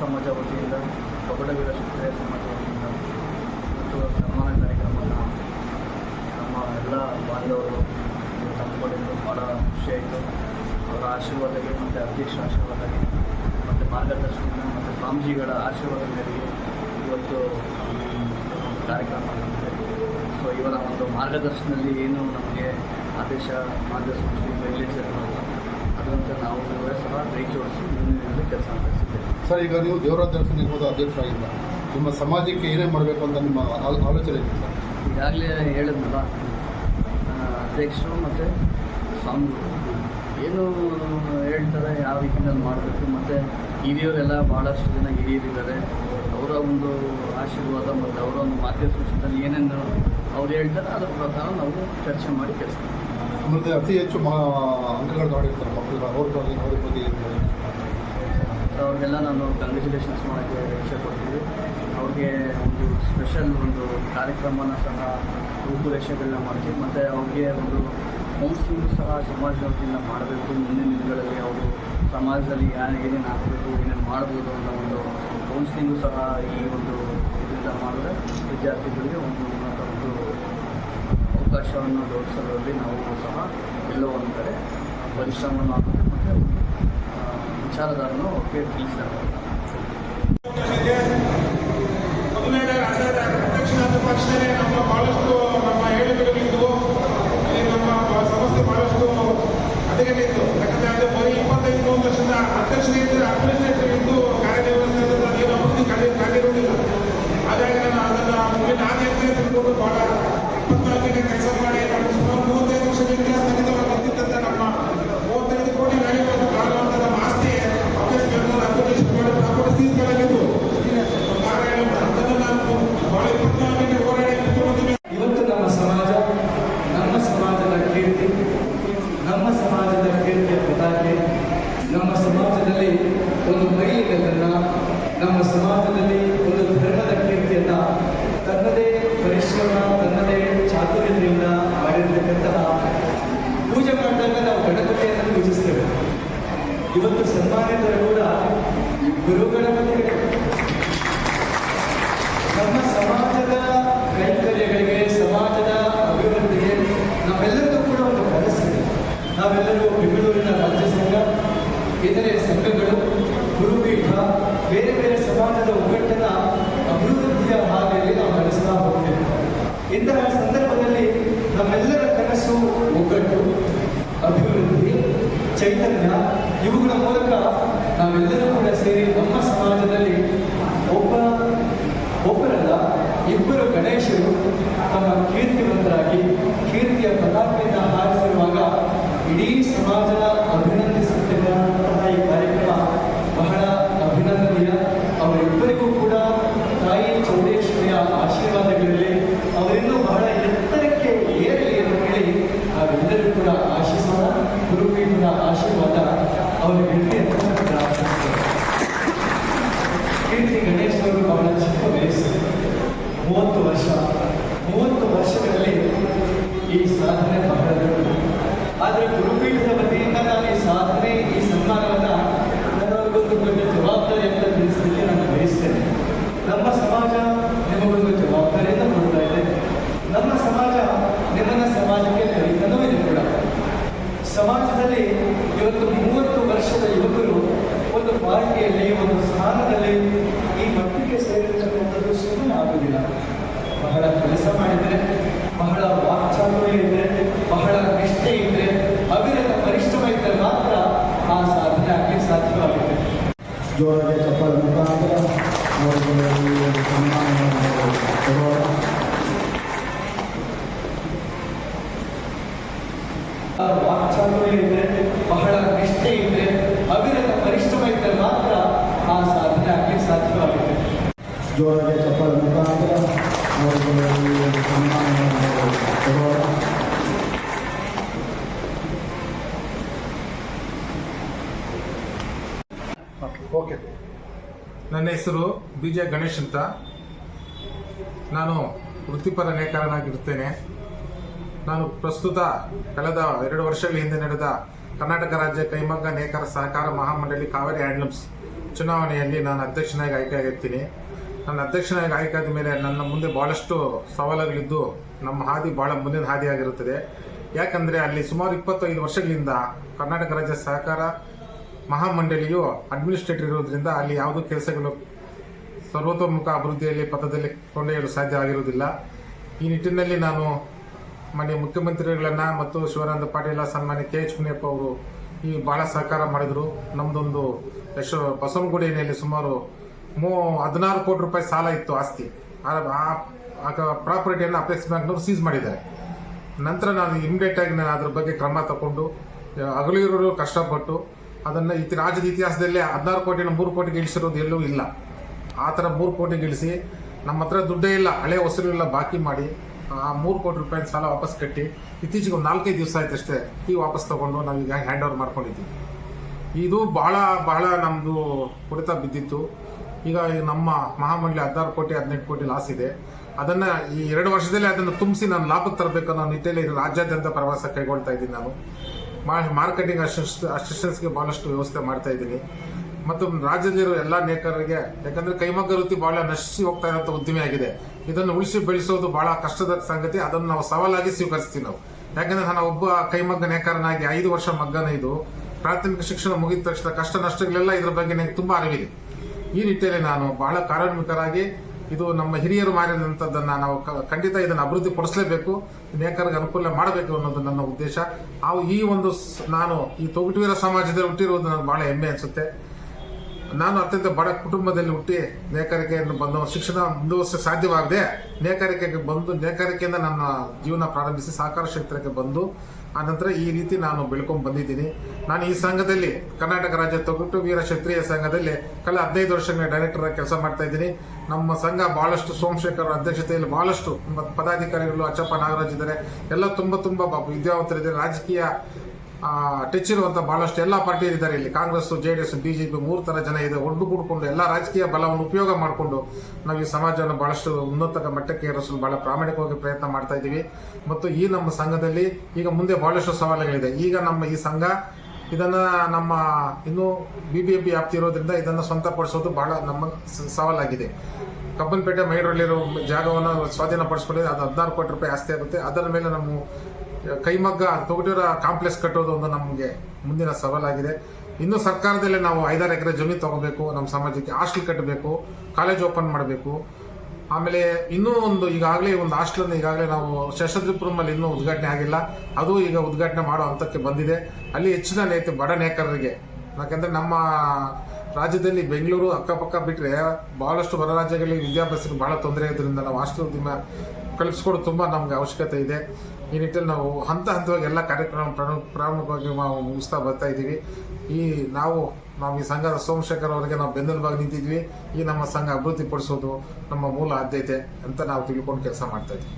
ಸಮಾಜ ವತಿಯಿಂದ ಪಗಡವೀರ ಕ್ಷತ್ರಿಯ ಸಮಾಜ ವತಿಯಿಂದ, ಮತ್ತು ಸನ್ಮಾನ ಕಾರ್ಯಕ್ರಮವನ್ನು ನಮ್ಮ ಎಲ್ಲ ಬಾಂಧವರು ತಂದುಕೊಂಡಿದ್ದು ಭಾಳ ಖುಷಿ ಅವರ ಆಶೀರ್ವಾದಕ್ಕೆ ಮತ್ತು ಅಧ್ಯಕ್ಷ ಆಶೀರ್ವಾದಕ್ಕೆ, ಮತ್ತು ಮಾರ್ಗದರ್ಶನ ಮತ್ತು ಸ್ವಾಮೀಜಿಗಳ ಆಶೀರ್ವಾದ ಮೇರೆಗೆ ಇವತ್ತು ಕಾರ್ಯಕ್ರಮ ಸೊ ಇವರ ಒಂದು ಮಾರ್ಗದರ್ಶನದಲ್ಲಿ ಏನು ನಮಗೆ ಆದೇಶ ಮಾರ್ಗಸೂಚಿ ಗೈಡ್ಲೈನ್ಸ್ ಅದಂತೆ ನಾವು ಸಹ ಕೈ ಜೋಡಿಸಿ ಕೆಲಸ ಸರ್ ಈಗ ನೀವು ದೇವರ ದರ್ಶನ ಇರ್ಬೋದು ಅಧ್ಯಕ್ಷರಾಗಿಲ್ಲ ನಿಮ್ಮ ಸಮಾಜಕ್ಕೆ ಏನೇ ಮಾಡಬೇಕು ಅಂತ ನಿಮ್ಮ ಆಲೋಚನೆ ಇದೆ? ಸರ್ ಈಗಾಗಲೇ ಹೇಳಿದ್ನಲ್ಲ ಅಧ್ಯಕ್ಷರು ಮತ್ತು ಸ್ವಾಮಿಗಳು. ಏನು ಹೇಳ್ತಾರೆ ಯಾವ ರೀತಿಯಲ್ಲಿ ಮಾಡಬೇಕು ಮತ್ತು ಹಿರಿಯವರೆಲ್ಲ ಭಾಳಷ್ಟು ಜನ ಹಿರಿಯರಿದ್ದಾರೆ. ಅವರ ಒಂದು ಆಶೀರ್ವಾದ ಮತ್ತು ಅವರ ಒಂದು ಮಾರ್ಗಸೂಚಿನಲ್ಲಿ ಏನೇನು ಅವ್ರು ಹೇಳ್ತಾರೆ ಅದರ ಪ್ರಕಾರ ನಾವು ಚರ್ಚೆ ಮಾಡಿ ಕೆಲಸ ಮತ್ತು ಅತಿ ಹೆಚ್ಚು ಮಾ ಅಂಕಗಳು ಮಾಡಿರ್ತಾರೆ ಮಕ್ಕಳು. ಬಗ್ಗೆ, ಅವ್ರ ಬಗ್ಗೆ? ಅವ್ರಿಗೆಲ್ಲ ನಾನು ಕಂಗ್ರ್ಯಾಚುಲೇಷನ್ಸ್ ಮಾಡೋಕ್ಕೆ ಇಷ್ಟಪಡ್ತೀವಿ ಅವ್ರಿಗೆ ಒಂದು ಸ್ಪೆಷಲ್ ಒಂದು ಕಾರ್ಯಕ್ರಮನ ಸಹ ರೂಪುರೇಷೆಗಳನ್ನ ಮಾಡ್ತೀವಿ. ಮತ್ತು ಅವ್ರಿಗೆ ಒಂದು ಕೌನ್ಸಿಲಿಂಗ್ ಸಹ ಸಮಾಜದ ವತಿಯಿಂದ ಮಾಡಬೇಕು. ಮುಂದಿನ ದಿನಗಳಲ್ಲಿ ಅವರು ಸಮಾಜದಲ್ಲಿ ಯಾರು ಏನೇನು ಹಾಕಬೇಕು ಏನೇನು ಮಾಡ್ಬೋದು ಅನ್ನೋ ಒಂದು ಕೌನ್ಸಿಲಿಂಗು ಸಹ ಈ ಒಂದು ಇದರಿಂದ ಮಾಡಿದ್ರೆ ವಿದ್ಯಾರ್ಥಿಗಳಿಗೆ ಒಂದು ಉನ್ನತ ಅವಕಾಶವನ್ನು ದೊರಕಿಸೋದ್ರಲ್ಲಿ ನಾವು ಸಹ ಎಲ್ಲೋ ಒಂದು ಕಡೆ ಪರಿಶ್ರಮವನ್ನು ಆಗುತ್ತೆ ಮತ್ತು ಅವ್ರಿಗೆ ತಿಳಿಸ್ತಾರೆ. ಸನ್ಮಾನಿತರು ಕೂಡ ಗುರುಗಳ ನಮ್ಮ ಸಮಾಜದ ಕೈಂಕರ್ಯಗಳಿಗೆ, ಸಮಾಜದ ಅಭಿವೃದ್ಧಿಗೆ ನಾವೆಲ್ಲರಿಗೂ ಕೂಡ ಒಂದು ಕನಸಿದೆ ನಾವೆಲ್ಲರೂ ಬೆಂಗಳೂರಿನ ರಾಜ್ಯ ಸಂಘ, ಇತರೆ ಸಂಘಗಳು ಗುರುಪೀಠ ಬೇರೆ ಬೇರೆ ಸಮಾಜದ ಒಗ್ಗಟ್ಟಿನ ಅಭಿವೃದ್ಧಿಯ ಹಾದಿಯಲ್ಲಿ ನಾವು ನಡೆಸ್ತಾ ಹೋಗ್ತೇವೆ. ಇಂತಹ ಸಂದರ್ಭದಲ್ಲಿ ನಮ್ಮೆಲ್ಲರ ಕನಸು, ಒಗ್ಗಟ್ಟು, ಅಭಿವೃದ್ಧಿ, ಚೈತನ್ಯ ಇವುಗಳ ಮೂಲಕ ನಾವೆಲ್ಲರೂ ಕೂಡ ಸೇರಿ ನಮ್ಮ ಸಮಾಜದಲ್ಲಿ ಒಬ್ಬ ಒಬ್ಬರಲ್ಲ, ಇಬ್ಬರು ಗಣೇಶರು ತಮ್ಮ ಕೀರ್ತಿವಂತರಾಗಿ, ಕೀರ್ತಿಯ ಪ್ರತಾಪಿಯನ್ನು ಹಾರಿಸಿರುವಾಗ ಇಡೀ ಸಮಾಜ ಅಭಿನಂದಿಸುತ್ತಿರುವಂತಹ ಈ ಕಾರ್ಯಕ್ರಮ ಬಹಳ ಅಭಿನಂದನೀಯ ಅವರಿಬ್ಬರಿಗೂ ಕೂಡ ತಾಯಿ ಚೌಡೇಶ್ವರಿಯ ಆಶೀರ್ವಾದಗಳಿರಲಿ ಅವರಿನ್ನೂ ಬಹಳ ಎತ್ತರಕ್ಕೆ ಏರಲಿ ಎಂದು ಹೇಳಿ ನಾವೆಲ್ಲರೂ ಕೂಡ ಆಶಿಸೋಣ ಗುರುಪೀಠದ ಆಶೀರ್ವಾದ ಅವರಿಗಿರಲಿ ಅಂತ ಪ್ರಾರ್ಥಿಸ್ತೇವೆ ಕೀರ್ತಿ ಗಣೇಶ್ ಅವರು ಬಹಳ ಚಿಕ್ಕ ವಯಸ್ಸು ಮೂವತ್ತು ವರ್ಷ ಮೂವತ್ತು ವರ್ಷಗಳಲ್ಲಿ ಈ ಸಾಧನೆ ಬಹಳ ದೊಡ್ಡದು ಆದರೆ ಗುರುಪೀಠದ ವತಿಯಿಂದ ನಾನು ಈ ಸಾಧನೆ ಈ ಸನ್ಮಾನವನ್ನು ನನಗೊಂದು ದೊಡ್ಡ ಜವಾಬ್ದಾರಿ ಅಂತ ತಿಳಿಸಲಿಕ್ಕೆ ನಾನು ಬಯಸ್ತೇನೆ ನಮ್ಮ ಸಮಾಜ ನಿಮಗೊಂದು ಜವಾಬ್ದಾರಿಯನ್ನು ಕೊಡ್ತಾ ಇದೆ ನಮ್ಮ ಸಮಾಜ ನಿಮ್ಮನ್ನ ಸಮಾಜಕ್ಕೆ ಕರೀತಾನೂ ಇದೆ ಕೂಡ ಸಮಾಜದಲ್ಲಿ ಇವತ್ತು ಮೂವತ್ತು ವರ್ಷದ ಯುವಕರು ಒಂದು ಪಾರ್ಟಿಯಲ್ಲಿ ಒಂದು ಸ್ಥಾನದಲ್ಲಿ ಈ ಮಟ್ಟಿಗೆ ಸೇರಿರ್ತಕ್ಕಂಥದ್ದು ಸುಮ್ಮನೆ ಆಗುವುದಿಲ್ಲ. ಬಹಳ ಕೆಲಸ ಮಾಡಿದರೆ, ಬಹಳ ವಾಕ್ಚಾತುರ್ಯ ಇದ್ರೆ, ಬಹಳ ನಿಷ್ಠೆ ಇದ್ರೆ, ಅವಿರತ ಪರಿಶ್ರಮ ಇದ್ದರೆ ಮಾತ್ರ ಆ ಸಾಧನೆ ಆಗಲಿ ಸಾಧ್ಯವಾಗುತ್ತೆ. ಜೋರಾಗಿ ಚಪ್ಪಲ ಮುಖಾಂತರ ವಾಕ್ಚಾತುರ್ಯ ಇದ್ರೆ ಬಹಳ ನಿಷ್ಠೆ ಇದ್ರೆ ಅವಿರತ ಪರಿಶ್ರಮ ಇದ್ದರೆ ಮಾತ್ರ ಆ ಸಾಧನೆ ಆಗಲಿ ಸಾಧ್ಯವಾಗುತ್ತೆ. ಜೋರಾಗಿ ಚಪ್ಪಲ ಮುಖಾಂತರ ಓಕೆ. ನನ್ನ ಹೆಸರು ಬಿ ಜೆ ಗಣೇಶ್ ಅಂತ. ನಾನು ವೃತ್ತಿಪರ ನೇಕಾರನಾಗಿರುತ್ತೇನೆ ನಾನು ಪ್ರಸ್ತುತ ಕಳೆದ ಎರಡು ವರ್ಷಗಳ ಹಿಂದೆ ನಡೆದ ಕರ್ನಾಟಕ ರಾಜ್ಯ ಕೈಮಗ್ಗ ನೇಕಾರ ಸಹಕಾರ ಮಹಾಮಂಡಳಿ ಕಾವೇರಿ ಹ್ಯಾಂಡ್ಲೂಮ್ಸ್ ಚುನಾವಣೆಯಲ್ಲಿ ನಾನು ಅಧ್ಯಕ್ಷನಾಗಿ ಆಯ್ಕೆಯಾಗಿರ್ತೀನಿ. ನನ್ನ ಅಧ್ಯಕ್ಷನಾಗಿ ಆಯ್ಕೆಯಾದ ಮೇಲೆ ನನ್ನ ಮುಂದೆ ಭಾಳಷ್ಟು ಸವಾಲುಗಳಿದ್ದು ನಮ್ಮ ಹಾದಿ ಭಾಳ ಮುಂದಿನ ಹಾದಿಯಾಗಿರುತ್ತದೆ. ಯಾಕಂದರೆ ಅಲ್ಲಿ ಸುಮಾರು ಇಪ್ಪತ್ತೈದು ವರ್ಷಗಳಿಂದ ಕರ್ನಾಟಕ ರಾಜ್ಯ ಸಹಕಾರ ಮಹಾಮಂಡಳಿಯು ಅಡ್ಮಿನಿಸ್ಟ್ರೇಟರ್ ಇರೋದ್ರಿಂದ ಅಲ್ಲಿ ಯಾವುದೂ ಕೆಲಸಗಳು ಸರ್ವತೋಮುಖ ಅಭಿವೃದ್ಧಿಯಲ್ಲಿ ಪಥದಲ್ಲಿ ಕೊಂಡೊಯ್ಯಲು ಸಾಧ್ಯ ಆಗಿರುವುದಿಲ್ಲ ಈ ನಿಟ್ಟಿನಲ್ಲಿ ನಾನು ಮಾನ್ಯ ಮುಖ್ಯಮಂತ್ರಿಗಳನ್ನ ಮತ್ತು ಶಿವಾನಂದ ಪಾಟೀಲ ಸನ್ಮಾನ್ಯ ಕೆ ಎಚ್ ಮುನಿಯಪ್ಪ ಅವರು ಈ ಬಹಳ ಸಹಕಾರ ಮಾಡಿದರು. ನಮ್ಮದೊಂದು ಯಶ ಬಸವನಗುಡಿಯಲ್ಲಿ ಸುಮಾರು ಮೂ, ಹದಿನಾರು ಕೋಟಿ ರೂಪಾಯಿ ಸಾಲ ಇತ್ತು ಆಸ್ತಿ. ಆ- ಪ್ರಾಪರ್ಟಿಯನ್ನ ಅಪೆಕ್ಸ್ ಬ್ಯಾಂಕ್ನವರು ಸೀಸ್ ಮಾಡಿದ್ದಾರೆ. ನಂತರ ನಾನು ಇಮಿಡಿಯೇಟ್ ಆಗಿ ನಾನು ಅದ್ರ ಬಗ್ಗೆ ಕ್ರಮ ತಗೊಂಡು ಅಗಲಿರೋರು ಕಷ್ಟಪಟ್ಟು ಅದನ್ನು ಇತಿ, ರಾಜ್ಯದ ಇತಿಹಾಸದಲ್ಲೇ ಹದಿನಾರು ಕೋಟಿನ ಮೂರು ಕೋಟಿ ಇಳಿಸಿರೋದು ಎಲ್ಲೂ ಇಲ್ಲ. ಆ ಥರ ಮೂರು ಕೋಟಿಗೆ ಇಳಿಸಿ ನಮ್ಮ ಹತ್ರ ದುಡ್ಡೇ ಇಲ್ಲ, ಹಳೆ ಹೊಸರೆಲ್ಲ ಬಾಕಿ ಮಾಡಿ ಆ ಮೂರು ಕೋಟಿ ರೂಪಾಯಿ ಸಾಲ ವಾಪಸ್ ಕಟ್ಟಿ ಇತ್ತೀಚೆಗೆ ಒಂದು ನಾಲ್ಕೈದು ದಿವಸ ಆಯ್ತು ಅಷ್ಟೇ ಈ ವಾಪಸ್ ತಗೊಂಡು ನಾವು ಈಗ ಹ್ಯಾಂಡ್ ಓವರ್ ಮಾಡ್ಕೊಂಡಿದ್ದೀವಿ. ಇದು ಬಹಳ ಬಹಳ ನಮ್ಮದು ಕುಡಿತ ಬಿದ್ದಿತ್ತು. ಈಗ ನಮ್ಮ ಮಹಾಮಂಡಳಿ ಹದಿನಾರು ಕೋಟಿ, ಹದಿನೆಂಟು ಕೋಟಿ ಲಾಸ್ ಇದೆ. ಅದನ್ನ ಈ ಎರಡು ವರ್ಷದಲ್ಲಿ ಅದನ್ನು ತುಂಬಿಸಿ ನಾನು ಲಾಭಕ್ಕೆ ತರಬೇಕು ಅನ್ನೋ ನಿಟ್ಟಿನಲ್ಲಿ ರಾಜ್ಯಾದ್ಯಂತ ಪ್ರವಾಸ ಕೈಗೊಳ್ತಾ ಇದ್ದೀನಿ ನಾನು. ಮಾರ್ಕೆಟಿಂಗ್ ಅಸಿಸ್ಟ್ ಅಸಿಸ್ಟೆನ್ಸ್ಗೆ ಭಾಳಷ್ಟು ವ್ಯವಸ್ಥೆ ಮಾಡ್ತಾ ಇದ್ದೀನಿ. ಮತ್ತು ರಾಜ್ಯದಲ್ಲಿರೋ ಎಲ್ಲ ನೇಕಾರರಿಗೆ, ಯಾಕಂದ್ರೆ ಕೈಮಗ್ಗ ವೃತ್ತಿ ಬಹಳ ನಶಿಸಿ ಹೋಗ್ತಾ ಇರೋಂಥ ಉದ್ದಿಮೆ ಆಗಿದೆ ಇದನ್ನು ಉಳಿಸಿ ಬೆಳೆಸೋದು ಬಹಳ ಕಷ್ಟದ ಸಂಗತಿ. ಅದನ್ನು ನಾವು ಸವಾಲಾಗಿ ಸ್ವೀಕರಿಸ್ತೀವಿ ನಾವು. ಯಾಕಂದ್ರೆ ನಾನು ಒಬ್ಬ ಕೈಮಗ್ಗ ನೇಕಾರನಾಗಿ ಐದು ವರ್ಷ ಮಗ್ಗನ ಇದು. ಪ್ರಾಥಮಿಕ ಶಿಕ್ಷಣ ಮುಗಿದ ತಕ್ಷಣ ಕಷ್ಟ ನಷ್ಟಗಳೆಲ್ಲ ಇದರ ಬಗ್ಗೆ ನನಗೆ ತುಂಬಾ ಅರಿವಿದೆ. ಈ ನಿಟ್ಟಿನಲ್ಲಿ ನಾನು ಬಹಳ ಕಾರ್ಮಿಕರಾಗಿ ಇದು ನಮ್ಮ ಹಿರಿಯರು ಮಾಡಿದಂಥದ್ದನ್ನು ನಾವು ಖಂಡಿತ ಇದನ್ನು ಅಭಿವೃದ್ಧಿ ಪಡಿಸಲೇಬೇಕು. ನೇಕಾರಿಗೆ ಅನುಕೂಲ ಮಾಡಬೇಕು ಅನ್ನೋದು ನನ್ನ ಉದ್ದೇಶ. ಆ, ಈ ಒಂದು ನಾನು ಈ ತೊಗಟುವೀರ ಸಮಾಜದಲ್ಲಿ ಹುಟ್ಟಿರುವುದು ನನಗೆ ಬಹಳ ಹೆಮ್ಮೆ ಅನಿಸುತ್ತೆ. ನಾನು ಅತ್ಯಂತ ಬಡ ಕುಟುಂಬದಲ್ಲಿ ಹುಟ್ಟಿ ನೇಕಾರಿಕೆಯನ್ನು ಬಂದು ಶಿಕ್ಷಣ ಮುಂದುವರಿಸ ಸಾಧ್ಯವಾಗದೆ ನೇಕಾರಿಕೆಗೆ ಬಂದು ನೇಕಾರಿಕೆಯಿಂದ ನನ್ನ ಜೀವನ ಪ್ರಾರಂಭಿಸಿ ಸಹಕಾರ ಕ್ಷೇತ್ರಕ್ಕೆ ಬಂದು ಆನಂತರ ಈ ರೀತಿ ನಾನು ಬೆಳ್ಕೊಂಡು ಬಂದಿದ್ದೀನಿ. ನಾನು ಈ ಸಂಘದಲ್ಲಿ ಕರ್ನಾಟಕ ರಾಜ್ಯ ತೊಗಟು ವೀರ ಕ್ಷತ್ರಿಯ ಸಂಘದಲ್ಲಿ ಕಳೆದ ಹದಿನೈದು ವರ್ಷಗಳ ಡೈರೆಕ್ಟರ್ ಕೆಲಸ ಮಾಡ್ತಾ ಇದ್ದೀನಿ. ನಮ್ಮ ಸಂಘ ಬಹಳಷ್ಟು ಸೋಮಶೇಖರ್ ಅಧ್ಯಕ್ಷತೆಯಲ್ಲಿ ಬಹಳಷ್ಟು ಪದಾಧಿಕಾರಿಗಳು ಅಚ್ಚಪ್ಪ ನಾಗರಾಜ್ ಇದ್ದಾರೆ. ಎಲ್ಲ ತುಂಬ ತುಂಬ ವಿದ್ಯಾವಂತರಿದ್ದಾರೆ. ರಾಜಕೀಯ ಟಚ್ ಬಹಳಷ್ಟು ಎಲ್ಲ ಪಾರ್ಟಿ ಇದ್ದಾರೆ ಇಲ್ಲಿ. ಕಾಂಗ್ರೆಸ್ ಜೆ ಬಿಜೆಪಿ ಮೂರು ತರ ಜನ ಇದೆ ಒಡ್ಡುಗೂಡ್ಕೊಂಡು ಎಲ್ಲ ರಾಜಕೀಯ ಬಲವನ್ನು ಉಪಯೋಗ ಮಾಡಿಕೊಂಡು ನಾವು ಈ ಸಮಾಜವನ್ನು ಬಹಳಷ್ಟು ಉನ್ನತ ಮಟ್ಟಕ್ಕೆ ಏರಿಸಲು ಬಹಳ ಪ್ರಾಮಾಣಿಕವಾಗಿ ಪ್ರಯತ್ನ ಮಾಡ್ತಾ ಇದ್ದೀವಿ. ಮತ್ತು ಈ ನಮ್ಮ ಸಂಘದಲ್ಲಿ ಈಗ ಮುಂದೆ ಬಹಳಷ್ಟು ಸವಾಲುಗಳಿದೆ. ಈಗ ನಮ್ಮ ಈ ಸಂಘ ಇದನ್ನ ನಮ್ಮ ಇನ್ನೂ ಬಿ ಬಿ ಎಂ ಪಿ ವ್ಯಾಪ್ತಿ ಇರೋದ್ರಿಂದ ಇದನ್ನು ಸ್ವಂತಪಡಿಸೋದು ಬಹಳ ನಮ್ಮ ಸವಾಲಾಗಿದೆ. ಕಬ್ಬನ್ಪೇಟೆ ಮೈರೂರಲ್ಲಿರೋ ಜಾಗವನ್ನು ಸ್ವಾಧೀನಪಡಿಸ್ಕೊಂಡಿದೆ ಅದು ಹದಿನಾರು ಕೋಟಿ ರೂಪಾಯಿ ಆಸ್ತಿ ಆಗುತ್ತೆ. ಅದರ ಮೇಲೆ ನಮ್ಮ ಕೈಮಗ್ಗ ತೊಗಟೂರ ಕಾಂಪ್ಲೆಕ್ಸ್ ಕಟ್ಟೋದು ಒಂದು ನಮಗೆ ಮುಂದಿನ ಸವಾಲಾಗಿದೆ. ಇನ್ನು ಸರ್ಕಾರದಲ್ಲೇ ನಾವು ಐದಾರು ಎಕರೆ ಜಮೀನು ತಗೋಬೇಕು ನಮ್ಮ ಸಮಾಜಕ್ಕೆ ಹಾಸ್ಟೆಲ್ ಕಟ್ಟಬೇಕು ಕಾಲೇಜ್ ಓಪನ್ ಮಾಡಬೇಕು. ಆಮೇಲೆ ಇನ್ನೂ ಒಂದು ಈಗಾಗಲೇ ಒಂದು ಹಾಸ್ಟೆಲ್ ಈಗಾಗಲೇ ನಾವು ಶಶದ್ರಿಪುರಮಲ್ಲಿ ಇನ್ನೂ ಉದ್ಘಾಟನೆ ಆಗಿಲ್ಲ. ಅದು ಈಗ ಉದ್ಘಾಟನೆ ಮಾಡೋ ಹಂತಕ್ಕೆ ಬಂದಿದೆ. ಅಲ್ಲಿ ಹೆಚ್ಚಿನ ನೇತೆ, ಬಡ ನೇಕರರಿಗೆ, ಯಾಕಂದ್ರೆ ನಮ್ಮ ರಾಜ್ಯದಲ್ಲಿ ಬೆಂಗಳೂರು ಅಕ್ಕಪಕ್ಕ ಬಿಟ್ಟರೆ ಭಾಳಷ್ಟು ಹೊರ ರಾಜ್ಯಗಳಿಗೆ ವಿದ್ಯಾಭ್ಯಾಸಕ್ಕೆ ಬಹಳ ತೊಂದರೆ ಇರೋದ್ರಿಂದ ನಾವು ಹಾಸ್ಟೆಲ್ ಉದ್ಯಮ ಕಲ್ಪಿಸ್ಕೊಡೋದು ತುಂಬ ನಮಗೆ ಅವಶ್ಯಕತೆ ಇದೆ. ಈ ನಿಟ್ಟಿನಲ್ಲಿ ನಾವು ಹಂತ ಹಂತವಾಗಿ ಎಲ್ಲ ಕಾರ್ಯಕ್ರಮ ಪ್ರಾರಂಭವಾಗಿ ನಾವು ಮುಗಿಸ್ತಾ ಬರ್ತಾ ಇದ್ದೀವಿ. ಈ ನಾವು ನಾವು ಈ ಸಂಘದ ಸೋಮಶೇಖರ್ ಅವರಿಗೆ ನಾವು ಬೆನ್ನೆಲುಬಾಗಿ ನಿಂತಿದ್ವಿ. ಈ ನಮ್ಮ ಸಂಘ ಅಭಿವೃದ್ಧಿ ಪಡಿಸೋದು ನಮ್ಮ ಮೂಲ ಆದ್ಯತೆ ಅಂತ ನಾವು ತಿಳ್ಕೊಂಡು ಕೆಲಸ ಮಾಡ್ತಾ ಇದ್ದೀವಿ.